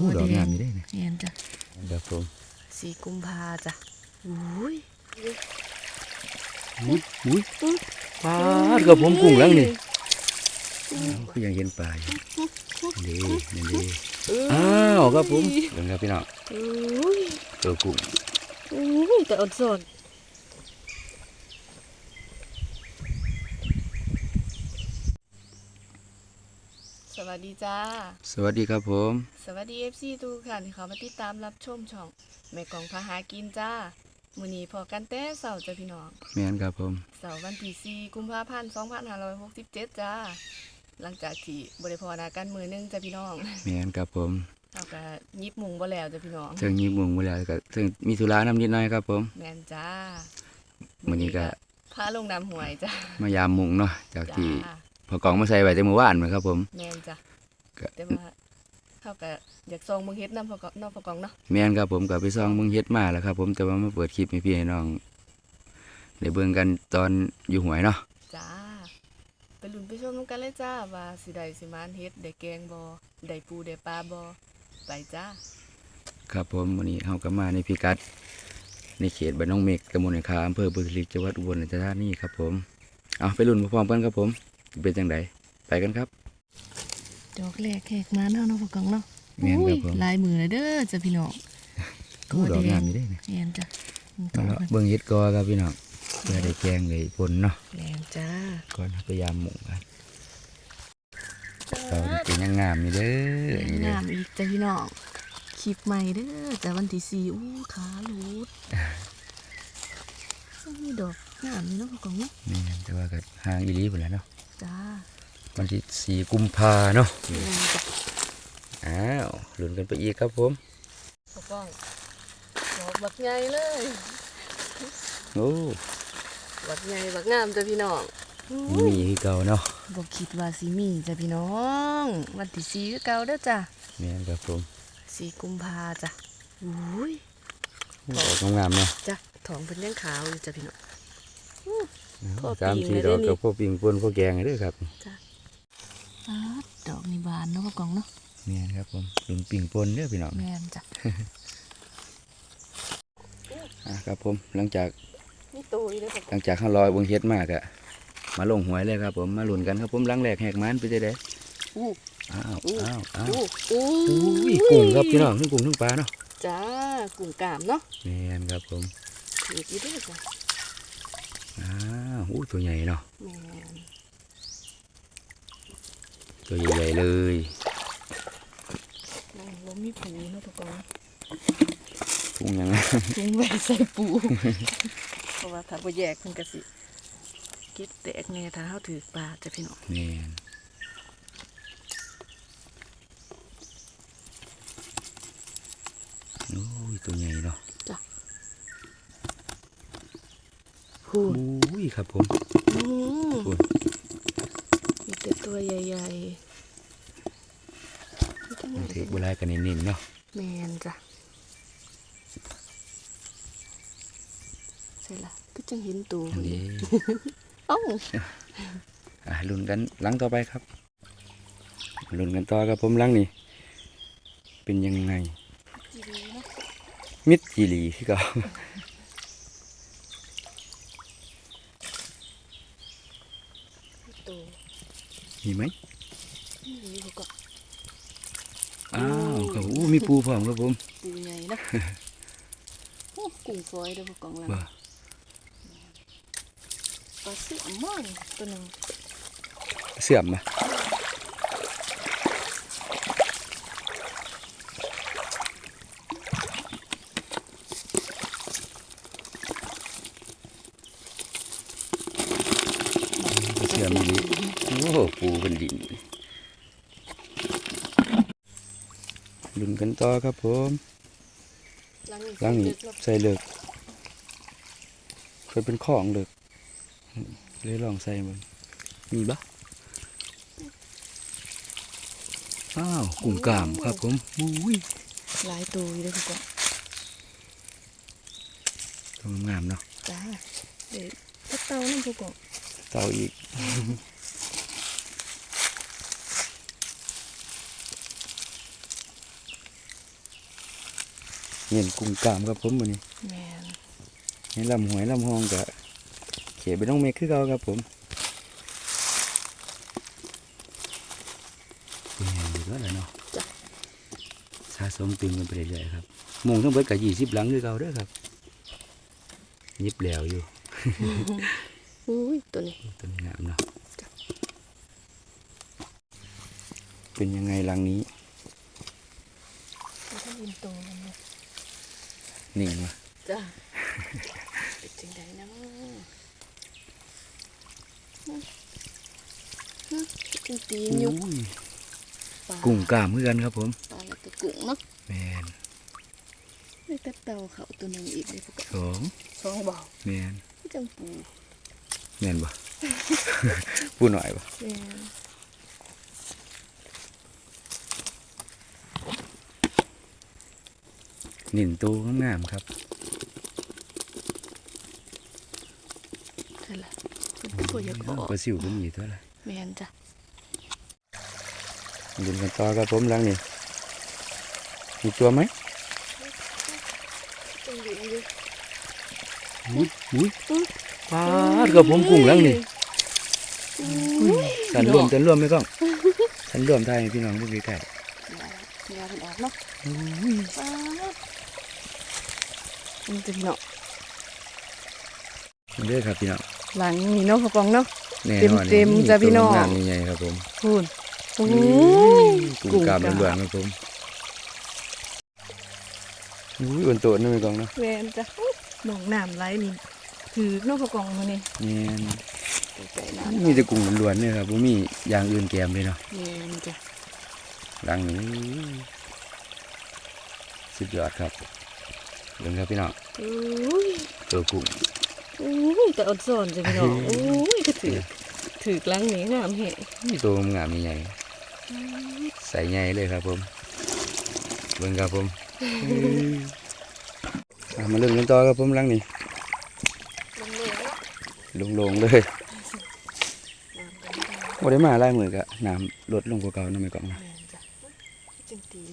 อู้ดอกงามอยู่ได้เนี่ยเห็นจ้ะเดี๋ยวผมสีกุมภาจ้ะอุ้ยอุ้ยอุ้ยปลาดกับผมกุ้งแล้วนี่คือยังเห็นปลาอยู่นี่นี่นี่อ้าวครับผมเบิ่งครับพี่น้องอุ้ยตัวกุ้งอุ้ยแต่อดสน วัสดีจ้า สวัสดีครับผม สวัสดี FC ทุกท่านที่เขามาติดตามรับชมช่องแม่กองพาหากินจ้ามื้อนี้พอกันแต่เสาร์จ้ะพี่น้องแม่นครับผมเสาร์วันที่4กุมภาพันธ์2567 จ้า หลังจากที่บ่ได้พอหนากันมือหนึงจ้ะพี่น้องแม่นครับผมเราก็ยิบมุงบ่แล้วจ้ะพี่น้องเทิงยิบมุงมาแล้วก็เทิงมีธุระนำนิดหน่อยครับผมแม่นจ้ามื้อนี้ก็พาลงน้ำหวยจ้ะมายามมุงเนาะจากจ้าที่ พอกองมาใส่ไว้แต่เมื่อวานเหมือนครับ ผมแม่นจ้ะก็แต่ว่าเขาก็อยากซองเบิ่งเฮ็ดน้ำพอกนอกพอกองเนาะแม่นครับผมก็ไปซองเบิ่งเฮ็ดมาแล้วครับ ผมแต่ว่ามาเปิดคลิปให้พี่ให้น้องได้เบิ่งกันตอนอยู่หวยเนาะจ้าไปลุ้นไปชมนำกันเลยจ้าว่าสิได้สิมานเฮ็ดได้แกงบ่ได้ปูได้ปลาบ่ไปจ้าครับผมวันนี้เฮาก็มาในพิกัด ในเขตบ้านน้องเมฆตำบลนาคาอำเภอบุรีจังหวัดอุบลราชธานีครับผมเอาไปลุ้นพร้อมๆกันครับผมสิ เป็นจังไดไปกันครับดอกแรกแขกมาเนาะนอกพอกองเนาะแม่นครับผมลายมือเลยเด้อจ้ะพี่น้องอู้ดอกงามอยู่ได้เนี่ยแม่นจ้ะเอาละเบิ่งเฮ็ดกอครับพี่น้องเพื่อได้แกงได้ผลเนาะแม่นจ้าก่อนพยายามหมุงกันเราเป็นยังงามอยู่เด้อนี่เด้องามอีกจ้ะพี่น้องคลิปใหม่เด้อจ้ะวันที่สี่อู้ขาหลุดมีดอกงามนี่เนาะพอกองเนาะนี่แต่ว่าก็ห่างอีหลีพุ่นแหล้วเนาะ จ้าวันที่สี่กุมภาเนาะแม่นจ้ะอ้าวลุ้นกันไปอีกครับผมพอกองดอกบักใหญ่เลยโอ้บักใหญ่บักงามจ้ะพี่น้องมีคือเก่าเนาะบ่คิดว่าสิมีจ้ะพี่น้อง วันที่สี่คือเก่าเด้อจ้ะแม่นครับผมสี่กุมภาจ้ะอุ้ยดอกงามๆเนาะจ้ะท้องเพิ่นยังขาวอยู่จ้ะพี่น้อง พ่อสามปิงสี่เลยดอกเด้อนี่กับพ่อปิงปนพ่อแกงเด้อครับอ้าดดอกนี่บานเนาะพ่อกองเนาะแม่นครับผมลุนปิงปนเด้อพี่น้องแม่นจ้ะอะครับผมหลังจากนี่ตัวอีเด้อพ่อกหลังจากข้าลอยเบงเฮ็ดมากอะมาลงหวยเลยครับผมมาลุ้นกันครับผมหลังแรกแหกมันไปได้เด้อู้อ้าวอ้าวอ้าวอู้อู้อุ้ยกุ้งครับพี่น้องทั้งกุ้งทั้งปลาเนาะจ้ากุ้งกามเนาะแม่นครับผมอีกอีเด้อจ้ะอ้าว อู้ตัวใหญ่เนาะแม่นตัวใหญ่ๆเลยนั่งบ่มีปูเนาะพ่อกองกุ้งยังไงถุงไว้ใส่ปูเพราะว่าถ้าบ่แยกเพิ่นก็สิเก็บแตกแน่ถ้าเฮาถือปลาจ้ะพี่น้องแม่นโอ้ยตัวใหญ่เนาะพูอุ้ย ครับผมอืมพูดมีแต่ตัวใหญ่ๆมันถือโบราณกันนิ่มๆเนาะแมนจ้ะใช่ละก็จังเห็นตัวอันนี้เอ้าอะลุ้นกันหลังต่อไปครับลุ้นกันต่อครับผมหลังนี่เป็นยังไงจีดีเนาะมิดจีหลีที่เก่า ตัว มีไหมนี่เขาก็อ้าวครับอู้มีปูพร้อมครับผมปูใหญ่นะโอ้กุ้งฝอยเด้อพวกกองหลังว่าปลาเสื่อมมากตัวหนึ่งเสื่อมนะเสื่อมดี โอ้โหปูเป็นดินลุ้นกันต่อครับผมหลังนี้หลังนี้เด็กแล้วใส่เลือกเคยเป็นของเลือกเลยลองใส่มันมีปะอ้าวกุ้งกามครับผมอุ้ยหลายตัวอยู่เด้อพวกกองตัวงามเนาะจ้าเด็กก็เตานั่นพวกกองเต่าอีก เน้นกุ้งกล้ามครับผมมื้อนี้แม่นให้ลำหวยลำหองก็เขียนไปน้องเมฆคือเก่าครับผมเป็นไงอยู่ก็แล้วเนาะจ้ะสะสมตึงกันไปเรื่อยๆครับหมงทั้งเบิดกับยี่สิบหลังคือเก่าเด้อครับยิบแหล้วอยู่อุ้ยตัวนี้ต้นงามเนาะเป็นยังไงหลังนี้มันก็ยินโตมันเนี่ย นิ่งวะจ้าเป็นจังไดนะกินตีนยุกอุ้ยปลากุ้งกล้ามคือกันครับผมปลาแล้วก็กุ้งเนาะแมนไม่แต่เต่าเขาตัวหนึงอีกเลยพวกสองสองบ่าวแมนจังปูแมนบ่พูดหน่อยบ่แม่น นิ่นตัวงามๆครับใช่ละเป็นตัวอยากขอปลาซิวก็มีตัวละแม่นจ้ะดูกันต่อครับผมหลังนี้มีตัวไหมจังหวินอยู่อุ้ยอุ้ยปลาดกับผมกุ้งหลังนี่อุ้ยสันรวมสันรวมไหมก้องสันรวมไทยให้พี่น้องผู้ใกล้ยาเป็นออกเนาะๆอุ้ยป๊าดมั นจะเนาะเด้อครับพี่น้องหลังนี่เนาะพอกองเนาะแน่นอนเต็มๆจ้ะพี่น้องตัวงามใหญ่ๆครับผมพูนโอ้ยกุ้งกล้ามล้วนๆครับผมอุ้ยบนโต๊ะนั่นไหมก้องเนาะแม่นจ้ะหนองน้ำไหลนี่ถือเนาะพอกองมานี่แม่นใจน้ำมีแต่กุ้งล้วนๆเนี่ยครับบ่มีอย่างอื่นแกมเลยเนาะแม่นจ้ะหลังนี้สุดยอดครับ เบิ่งครับพี่น้องอุ้ยตัวกุ้งอุ้ยแต่อดซ่อนจ้ะพี่น้องอุ้ยก็ถือถือกหลังนี้งามแฮะนี่ตัวงามใหญ่ๆใส่ใหญ่เลยครับผมเบิ่งครับผมอะมาเริ่มกันต่อครับผมหลังนี้ลงเลยเนาะลงๆเลยน้ำกันได้บ่ได้มาหลายมื้อก็น้ำลดลงกว่าเก่าเนาะแม่กองเนาะแม่นจ้ะจังตีน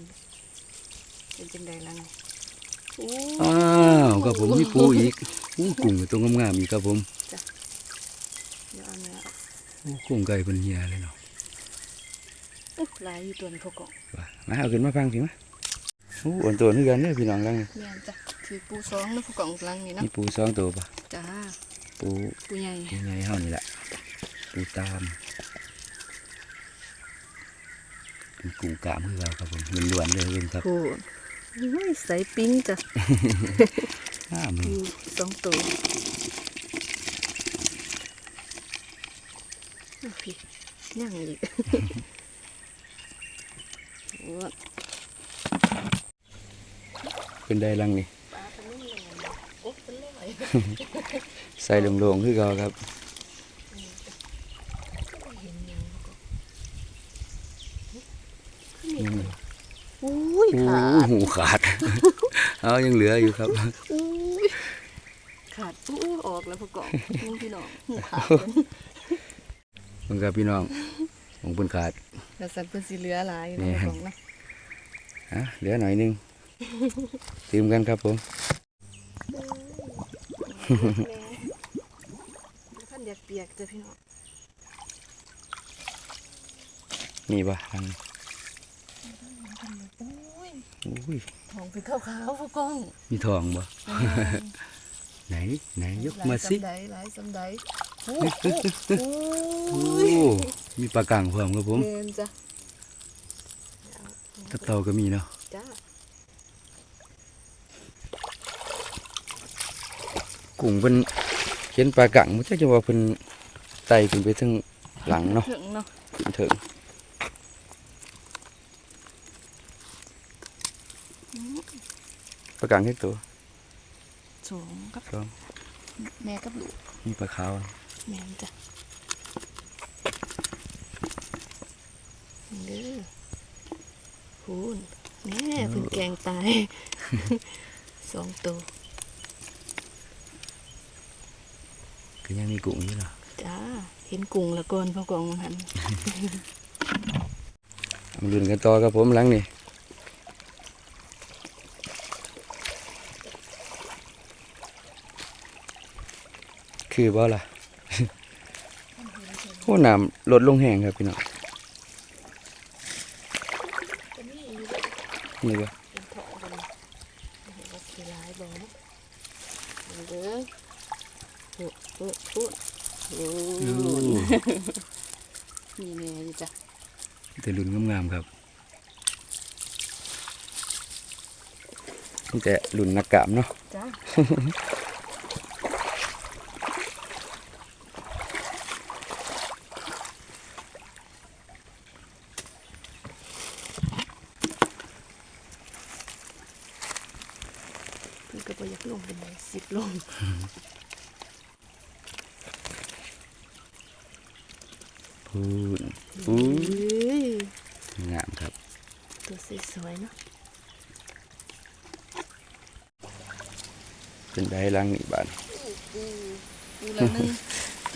เป็นจังใดล่ะไงอู้ อ้าวครับผมมีปูอีกอู้กุ้งตัวงามๆอีกครับผมเดี๋ยวเอาเนื้ออู้กุ้งไก่เพิ่นเหียเลยเนาะอุ๊ยลายอยู่ตัวนี้พอกองว่ามาเอาขึ้นมาฟังสิมาอู้อ่อนตัวคือกันเด้อพี่น้องหลังนี้แม่นจ้ะถือปูสองนะพอกองหลังนี่เนาะมีปูสองตัวปะจ้าปูปูใหญ่ยังไงเฮานี่แหละปูตามเป็นกุ้งกามคือเราครับผมมันล้วนๆเลยเพิ่นครับ โอ้ยใส่ปิ้งจ้ะอ้ามืปูอสองตัวโอเคย่างอีกโอ้ยเป็นได้ลังนี่ปลาเป็นนุ่มเลยโอ้เป็นร้อยใส่ลงๆคือเราครับ เห็นยังพอกอง อืม อุ้ ยโอ้ขาดหูขาด เอายังเหลืออยู่ครับอุ้ยขาดอู้ออกแล้วพอกองนี่พี่น้องหูขาดมันกับพี่น้องของเพิ่นขาดแล้วสันเพิ่นสิเหลือหลายอยู่แม่นะนพอกองเนาะฮะเหลือหน่อยหนึงตื่มกันครับผมท่านอยากเปียกจ้ะพี่น้องนี่ปะลัง อุ้ยอุ้ยทองเป็นขาวๆพวกกล้องมีทองบ่ไหนไหนยกมาสิหลายสำใดหลายสำใดโอ้โอ้ยมีปลากังพร้อมครับผมเมนจ้ะตับเต่าก็มีเนาะจ้ากุ้งเพิ่นเห็นปลากังมันจะจะว่าเพิ่นไต่ขึ้นไปถึงหลังเนาะถึงเนาะขึ้นถึง ปลากังเท่ตัวสูงกับสองแม่กับลูกมีปลาขาวแมนจ้ะเด้อพูนแม่เพิ่นแกงตายสองตัวก็ยังมีกุ้งอยู่เนาะจ้าเห็นกุ้งและก่อนพอกองหันมาลุ้นกันต่อครับผมหลังนี่ คือบ่ล่ะโอ้น้ำลดลงแห้งครับพี่น้องจะมีอยู่นี่บ่เป็นเพาะกันเห็นว่าสีลายบ่เนาะเอาเด้อโอ้โอ้โอ้โอ้มีแม่อยู่จ้ะแต่รุ่นงามๆครับนี่แต่รุ่นนักกามเนาะจ้า พี่ก็บ่อยากลงเป็นไดสิบลง พูน เฮ้ย งามครับ ตัวสวยๆเนาะเป็นได้ลังนี่บานปูปูละนึง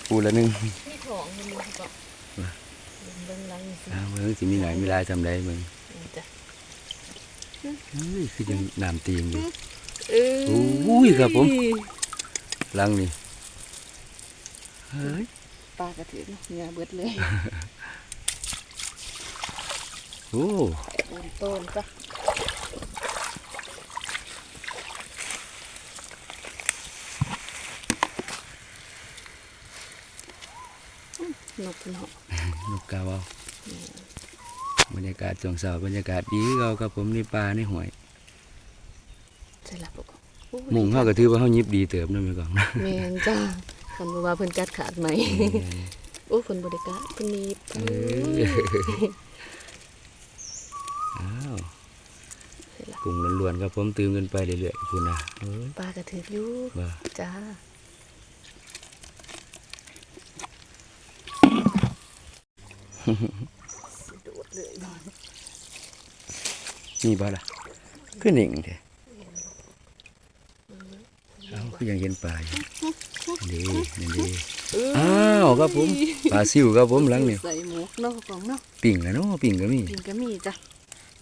ปูละหนึงมีของมันมีก็เบิ่งหลังนี่สิอ้าวเบิ่งสิมีหลายมีหลายทำได้เบิ่งนี่จ้ะเฮ้ยคือยังน้ำตีงอยู่เอ้ยอุ้ยครับผมลังนี่เฮ้ยปลากระถือเนาะเหงาเบิดเลย โอ้ต้นต้นจ้ะอื้อนกเนาะนกกาเวาวบรรยากาศช่วงเช้าบรรยากาศดีเราครับผมในป่าในห้วยใช่ละปกโอ้ยหมุงเฮาก็ถือว่าเฮายิบดีเติบนั่นไปก่อนนะแม่นจ้าคันบ่ว่าเพิ่นกัดขาดไหมโอ้เพิ่นบ่ได้กัดเพิ่นหนีบเอออ้าวใช่ละกุ้งล้วนๆครับผมตื่มกันไปเรื่อยๆคุณนะเอ้ยปลากระถืออยู่ว่าจ้าสิโดดเลยบ่นี่บ่ล่ะคือหนิ่งแท้เอ้าคือยังเห็นปลาอยู่นี่นี่ดีเอ้ยอ้าวครับผมปลาซิวครับผมหลังนี่ใส่หมวกเนาะของเนาะปิ่งอะเนาะปิ่งก็มีปิงก็มีจ้ะ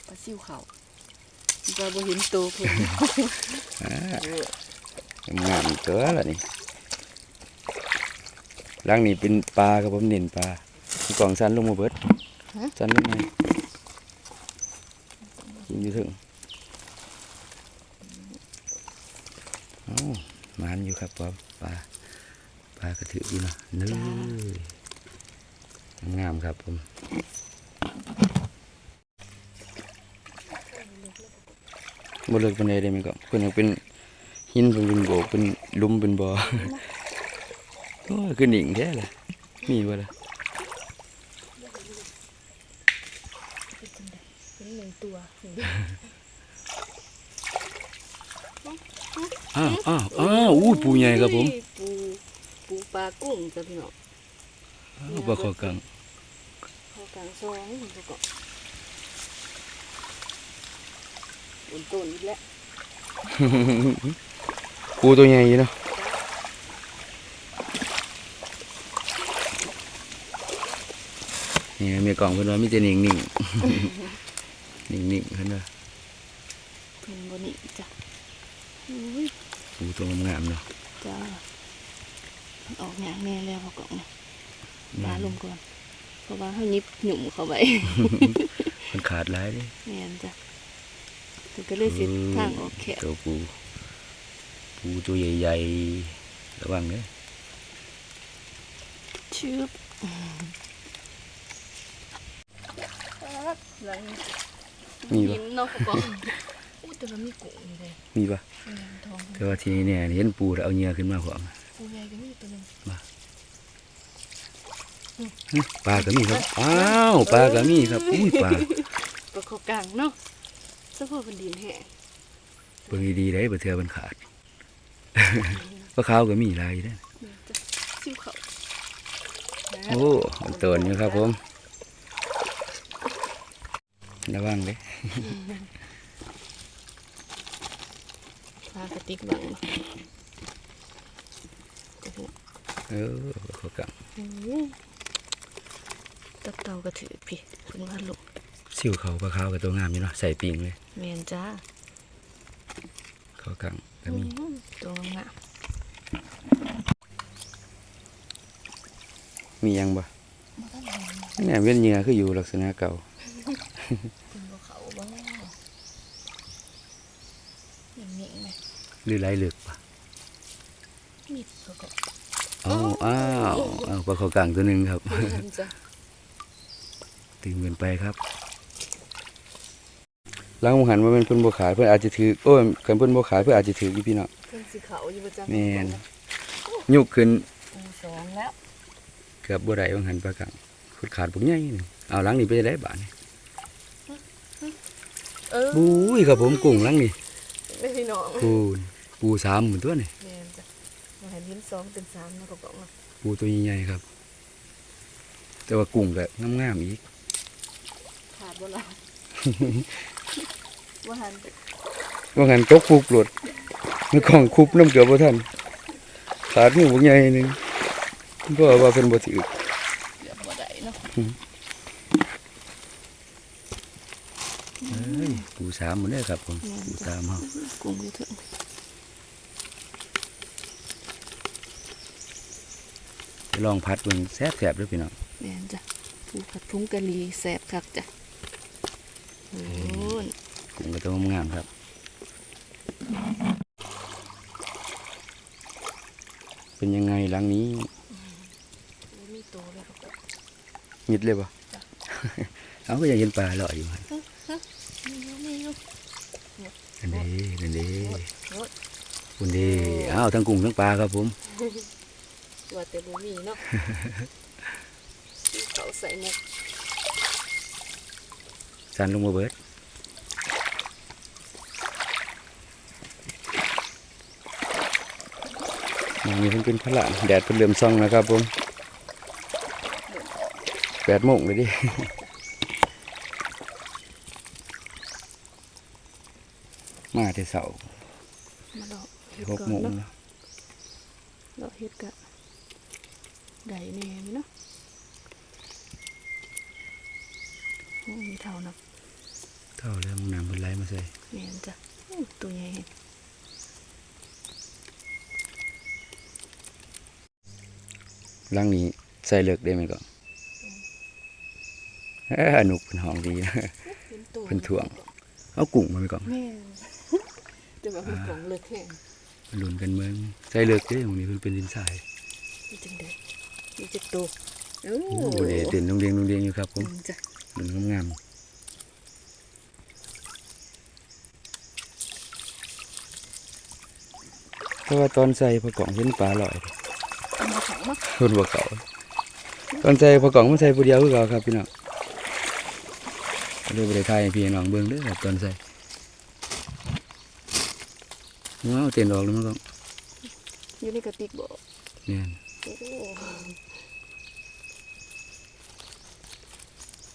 ปลาซิวเขาจะบ่เห็นโตเพิ่นงามๆตัวล่ะนี่หลังนี่เป็นปลาครับผมเน้นปลากล่องสันลงมาเบิดสันลงมากินอยู่ถึงอ้ามันอยู่ครับผมปลาปลากระถืออยู่เนาะเนื้องามครับผม บ่เลิกปานใดได้ไหมก็เพิ่นยังเป็นหินเพิ่นเป็นโบกเป็นหลุมเป็นบ่อโอ้ยคือหนิงแท้ล่ะมีบ่ล่ะเป็นหนึ่งตัวอ้าวอ้าวอ้าวอู้ปูใหญ่ครับผมปูปูปลากุ้งจ้ะพี่น้องอ้าวปลาคอกังเข้ากลางซองแล้วก็ บนต้นอีกแล้วปูตัวใหญ่อยู่เนาะนี่มีกล่องเพิ่นว่ามีแต่นิ่งๆนิ่งๆเพิ่นว่าเพิ่นบนนี้จ้ะอุ้ยปูตัวงามๆเนาะจ้ามันออกหยางแน่แล้วพอกล่องเนี่ยปลาลงก่อนเพราะว่าเขายิบหยุ่มเข้าไปเพิ่นขาดหลายเด้แม่นจ้ะ มันก็เลยสิทางออกแคบตัวปูปูตัวใหญ่ๆระวังเด้อชืบหลังมีบ่หินเนาะพอกล่องอู้แต่ว่ามีกุ้งอยู่เลยมีปะแม่นทองแต่ว่าทีนี้เนี่ยเห็นปูแล้วเอาเหงื่อขึ้นมาพร้อมปูใหญ่ก็มีตัวหนึงปลาก็มีครับ อ้าว ปลาก็มีครับ อุ้ยปลา ปลาขอกลางเนาะ สะโพกเป็นดินแห้งเบิ่งดีๆได้บ่เทื่อมันขาดปลาขาวก็มีหลายอยู่เด้อแม่นจ้ะซิวเขาโอ้มันตัวนี้ครับผมระวังเด้ปลากระติกบังเนาะเออเขากังตับเต่ากระถือพี่คุณว่าลูก สิวเขาปลาขาวกับตัวงามอยู่เนาะใส่ปิงเลยแมนจ้าเขากังก็มีอืมตัวงามมีหยังบ่บ่ทันเห็นเนี่ยเว้นเหงื่อคืออยู่ลักษณะเก่าเพิ่นบ่เข้าบ่นิ่งๆเลยหรือไรเลือกปะมิดเขาก็อ้าวอ้าวอ้าวปลาเขากลางตัวหนึ่งครับเพิ่นจ้ะตื่นเงินไปครับ ล้างหมูหันมาเป็นเพิ่นบ่ขายเพิ่นอาจจะถือโอ้ยกันเพิ่นบ่ขายเพิ่นอาจจะถืออยู่พี่เนาะเพิ่นสิเข้าอยู่บ่จ้ะแม่นยุกขึ้นปูสองแล้วเกือบบ่ได้บางหันปลากังขุดขาดพวกใหญ่นี่เอาหลังนี้ไปได้บาดนี่เออบุ้ยครับผมกุ้งหลังนี่ไม่พี่น้องปูนปูสามหมื่นตัวนี่แม่นจ้ะบ่เห็นเห็นสองเป็นสามเนาะก็บอกเนาะปูตัวใหญ่ๆครับ แต่ว่ากุ้งก็งามๆอีกขาดบ่ล่ะ บ่หันว่าหันตกปุกหลดมันของคุบน้ำเกือบบ่ทันขาดมือพวกใหญ่หนึงเพราะว่าเพิ่นบ่ถือเดี๋ยวบ่ได้เนาะเอ้ยปูสามหมดเลยครับผมปูสามเฮากุ้งอยู่ถึงไปลองพัดเบิ่งแซ่บๆเด้อพี่น้องแม่นจ้ะปูผัดพุงกะหรี่แซ่บคักจ้ะ โอ้ยกุ้งก็ต้องามครับเป็นยังไงหลังนี้มีโตแล้วก็มิดเลยบ่จ้ะเอาก็ยังเห็นปลาลอยอยู่หั่อยู่มีอยู่นั่นเด้นั่นเด้อ้ยคุณเด้อ้าวทั้งกุ้งทั้งปลาครับผมว่าแต่บ่มีเนาะเขาใส่หมกสันลงมาเบิด มองนี้เพิ่นเป็นพระละแดดเพิ่นเริ่มส่องแล้วครับผมแปดโมงเลยดิมาแต่เสาร์มาดอกเฮ็ดหกก่อนโมงเนาะแล้วดอกเฮ็ดกะได้แน่มีเนาะโอ้มีเท่านับเท่าแล้วน้ำเพิ่นไหลมาใส่แม่นจ้ะอู้ตัวใหญ่ ลังนี้ใส่เลิกได้ไหมก่อนเอ้อหนุกเป็นห้องดีนะเป็นตัวเพิ่นถ่วง เอากุ้งมาไหมก่อนแม่นแต่ว่าเป็นของเลิกแห้งลุ้นกันเมืองใส่เลิกเด้ตรงนี้เพิ่นเป็นดินทรายมีจังได๋มีจักตัวโอ้โอ้เดเต้นลงเรียงลงเรียงอยู่ครับผมอืมจ้ะลุ้นงามๆเพราะว่าตอนใส่ผักกล่องเห็นปลาลอยเอามาของมาเพิ่นบ่เก่าตอนใส่ผักกล่องมันใส่ผู้เดียวคือเก่าครับพี่น้องก็เลยบ่ได้ทายให้พี่น้องเบิ่งเด้อครับตอนใส่ว้าวเต้นออกแล้วมันก็อยู่ในกระติกบ่เนี่ยโอ้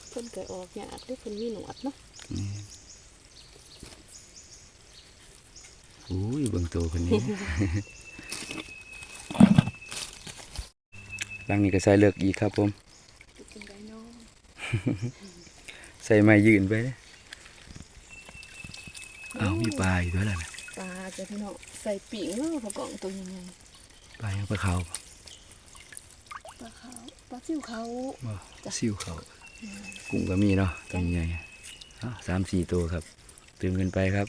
เพิ่นก็ออกยากเด้อเพิ่นมีหนวดเนาะนี่อุ้ยเบิ่งตัวคนนี้ ห ลังนี้ก็ใส่เลือกอีกครับผมเป็นจังไดเนาะใส่ไม้ยืนไปเลยอ้าวมีปลาอยู่ด้วยล่ะนะปลาจ้ะพี่น้องใส่ปีกเนาะพอกล่องตัวใหญ่ปลายังปลาขาวๆปลาขาวปลาซิวเขาบ่จ้ะซิวเขากุ้งก็มีเนาะตัวใหญ่อ้าวสามสี่ตัวครับ ตื่นกันไปครับ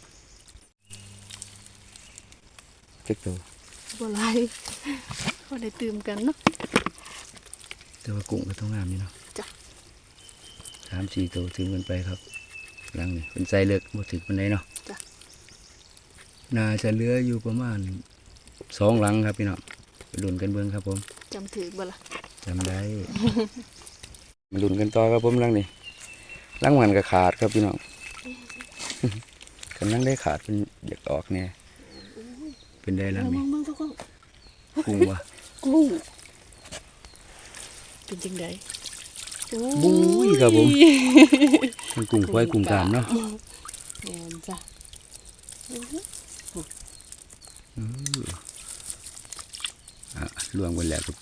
เจ็กตัวบ่หลายพอได้ตื่มกันเนาะ แต่ว่ากุ้งก็ต้องงามนี่เนาะจ้ะสามสี่ตัวตื่นกันไปครับหลังนี่เป็นใส่เลือกบ่ถึงปันไดเนาะจ้ะน่าจะเหลืออยู่ประมาณสองหลังครับพี่น้องไปลุ้นกันเบิ่งครับผมจำถือบ่ล่ะจำได้มาลุ้นกันต่อครับผมหลังนี่หลังมันก็ขาดครับพี่น้องกำลังได้ขาดเป็นอยากออกเนี่ยเป็นได้หลังเอานี่มองๆพอกล่องกุ้งวะกุ้ง เป็นจังไดโอ้บุ้ยครับผมมันกุ้งควายกุ้งกามเนาะแม่นจ้ะโอ้โหอืออะล่วงไปแล้วครับ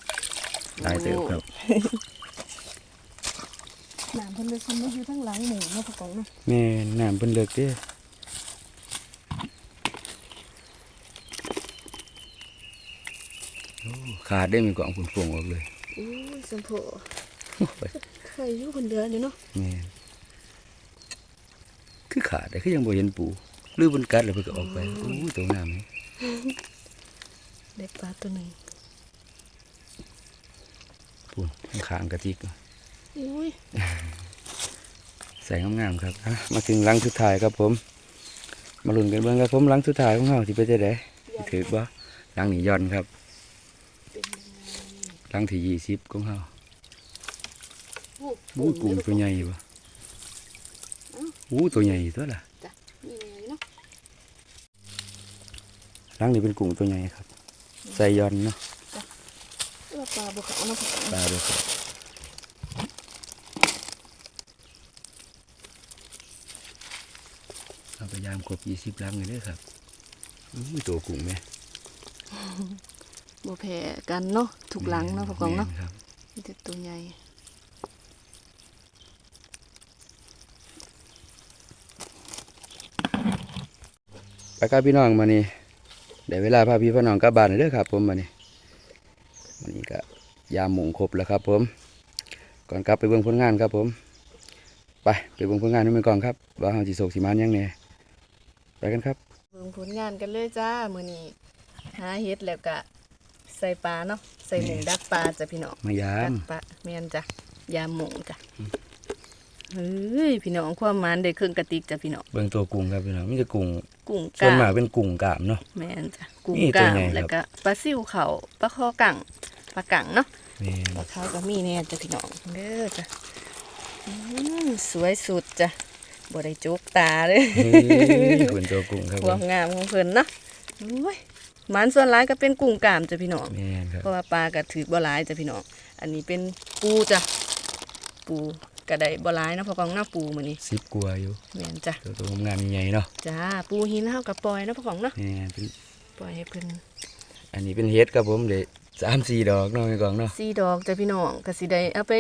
ตายเติบครับน้ำเพิ่นเลยคนมาอยู่ทั้งหลังหมูเนาะพอกล่องเนาะแม่น้ำเป็นเลือกเด้อโอ้ขาดได้มีกล่องผุนพวงออกเลยอู้ย สมโพโอ้ยใครอยู่คนเดียวนี่เนาะแม่นคือขาดแต่คือยังบ่เห็นปูหรือบนกัดแล้วเพิ่นก็ออกไปโอ้ยตัวงามนี่ได้ปลาตัวหนึ่งปูข้างๆกระติกอุ้ยใส่งามๆครับอะมาถึงหลังสุดท้ายครับผม มาลุ้นกันเบิ่งครับผมหลังสุดท้ายของเฮาสิเป็นจังได๋ถือบ่หลังนี้ย่อนครับเป็นยังไง หลังที่20ของเฮาโอ้อู้กุ้งตัวใหญ่บ่อู้ตัวใหญ่ตัวล่ะจ้ะนี่ไงเนาะหลังนี้เป็นกุ้งตัวใหญ่ครับใส่ย่อนเนาะว่าปลาบกเขาเนาะปลาเด้อครับเราพยายามครบ20หลังเลยเด้อครับอู้ตัวกุ้งแม่ บ่แพ้กันเนาะถูกหลังเนาะพ่อกองเนาะแม่ครับมีแต่ตัวใหญ่ไปกับพี่น้องมานี่ได้เวลาพาพี่พ่อน้องกลับบ้านแล้วเด้อครับ ผมมานี่วันนี้ก็ยามหมุงครบแล้วครับ ผม ก่อนกลับไปเบิ่งผลงานครับ ผม ไปไปเบิ่งผลงานนี่มันก่อนครับว่าเฮาสิโศกสิมานยังแหน่ไปกันครับเบิ่งผลงานกันเลยจ้ามื้อนี้หาเฮ็ดแล้วก็ ใส่ปลาเนาะใส่หมูดักปลาจ้ะพี่น้องมายาดัมกปลาแม่นจ้ะยามหมูจ้ะเฮ้ยพี่น้องความหมานได้ครึ่งกระติกจ้ะพี่น้องเบิ่งตัวกุ้งครับพี่น้องมีแต่กุ้งกุ้งส่วนกามมากเป็นกุ้งกามเนาะแม่นจ้ะกุ้งนี่ตัวกามใหญ่ครับแล้วก็ปลาซิ่วเขาปลาคอกังปลากังเนาะนี่ปลาเขาก็มีแน่จ้ะพี่น้องเด้อจ้ะอืมสวยสุดจ้ะบ่ได้จกตาเลยเฮ้ยคุณตัวกุ้งครับคผวามมงามของเพิ่นเนาะโอ้ยห มันส่วนหลายก็เป็นกุ้งกามจ้ะพี่น้องแม่นครับเพราะว่าปลาก็ถือบ่หลายจ้ะพี่น้องอันนี้เป็นปูจ้ะปูก็ได้บ่หลายเนาะเพอกองหน้าปูมื้อนี้สิบกว่าอยู่แม่นจ้ะตัวตัวงามใหญ่ๆเนาะจ้าปูหินเฮากับปล่อยเนาะเพอกองเนาะแม่นเป็นปล่อยให้เพิ่นอันนี้เป็นเฮ็ดครับผมเดี๋ยวสามสี่ดอกเนาะพี่กองเนาะสี่ดอกจ้ะพี่น้องก็สิได้เอาไป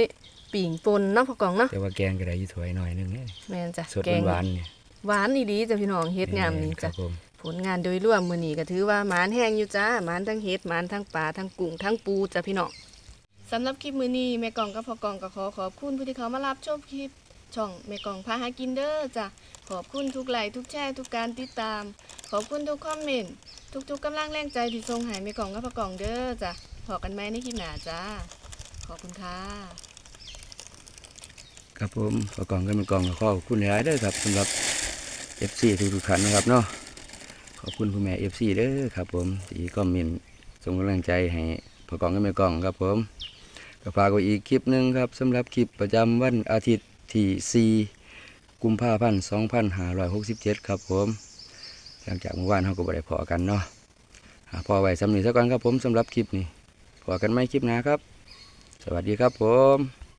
ปิ่งปนเนาะเพอกองเนาะแต่ว่าแกงก็ได้อยู่ถ้วยหน่อยหนึงเนี่ยแม่นจ้ะสดแกงหวานๆเนี่ยหวานอีดีจ้ะพี่น้องเฮ็ดงามนี่ครัจ้ะบผม ผลงานโดยรวมมื้อนี้ก็ถือว่าหมานแห้งอยู่จ้าหมานทั้งเฮ็ดหมานทั้งปลาทั้งกุ้งทั้งปูจ้ะพี่น้องสำหรับคลิปมื้อนี้แม่กองกับพ่อกองก็ขอขอบคุณผู้ที่เขามารับชมคลิปช่องแม่กองพาหากินเด้อจ้ะขอบคุณทุกไลค์ทุกแชร์ทุกการติดตาม ขอบคุณทุกคอมเมนต์ทุกๆกำลังแรงใจที่ส่งให้แม่กองกับพ่อกองเด้อจ้ะพอกันไหมในคลิปหน้าจ้าขอบคุณค่ะครับผมขอกองกันเป็นกองก็ขอบคุณหลายๆเด้อครับสำหรับ FC ทุกๆท่านนะครับเนาะ ขอบคุณผู้แม่ FC เด้อครับผมที่คอมเมนส่งกำลังใจให้พอกองกันเป็นกองครับผมก็ฝากไว้อีกคลิปหนึ่งครับสำหรับคลิปประจำวันอาทิตย์ที่4กุมภาพันธ์2567 ครับผม หลังจากเมื่อวานเราก็บ่ได้พอกันเนาะพอไว้สำนึกสักก่อนครับผมสำหรับคลิปนี้พอกันไหมคลิปหน้าครับ สวัสดีครับผม